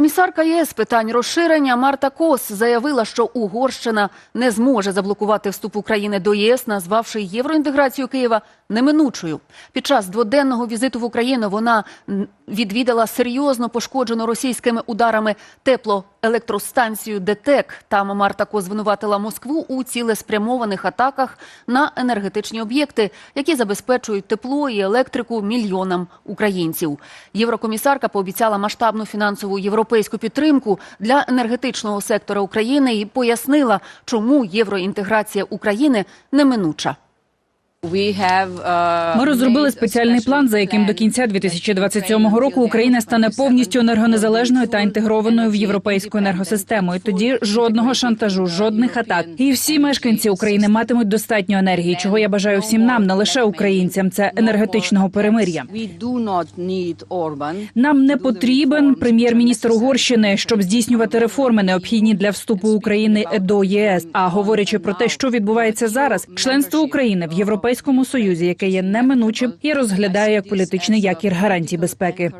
Комісарка ЄС питань розширення Марта Кос заявила, що Угорщина не зможе заблокувати вступ України до ЄС, назвавши євроінтеграцію Києва неминучою. Під час дводенного візиту в Україну вона відвідала серйозно пошкоджену російськими ударами теплоелектростанцію ДТЕК. Там Марта Кос звинуватила Москву у цілеспрямованих атаках на енергетичні об'єкти, які забезпечують тепло і електрику мільйонам українців. Єврокомісарка пообіцяла масштабну фінансову європейську підтримку для енергетичного сектора України і пояснила, чому євроінтеграція України неминуча. Ми розробили спеціальний план, за яким до кінця 2027 року Україна стане повністю енергонезалежною та інтегрованою в європейську енергосистему. І тоді жодного шантажу, жодних атак. І всі мешканці України матимуть достатньо енергії, чого я бажаю всім нам, не лише українцям. Це енергетичного перемир'я. Нам не потрібен прем'єр-міністр Угорщини, щоб здійснювати реформи, необхідні для вступу України до єС. А говорячи про те, що відбувається зараз, членство України в Європейському Союзі, яке є неминучим, і розглядає як політичний якір гарантій безпеки.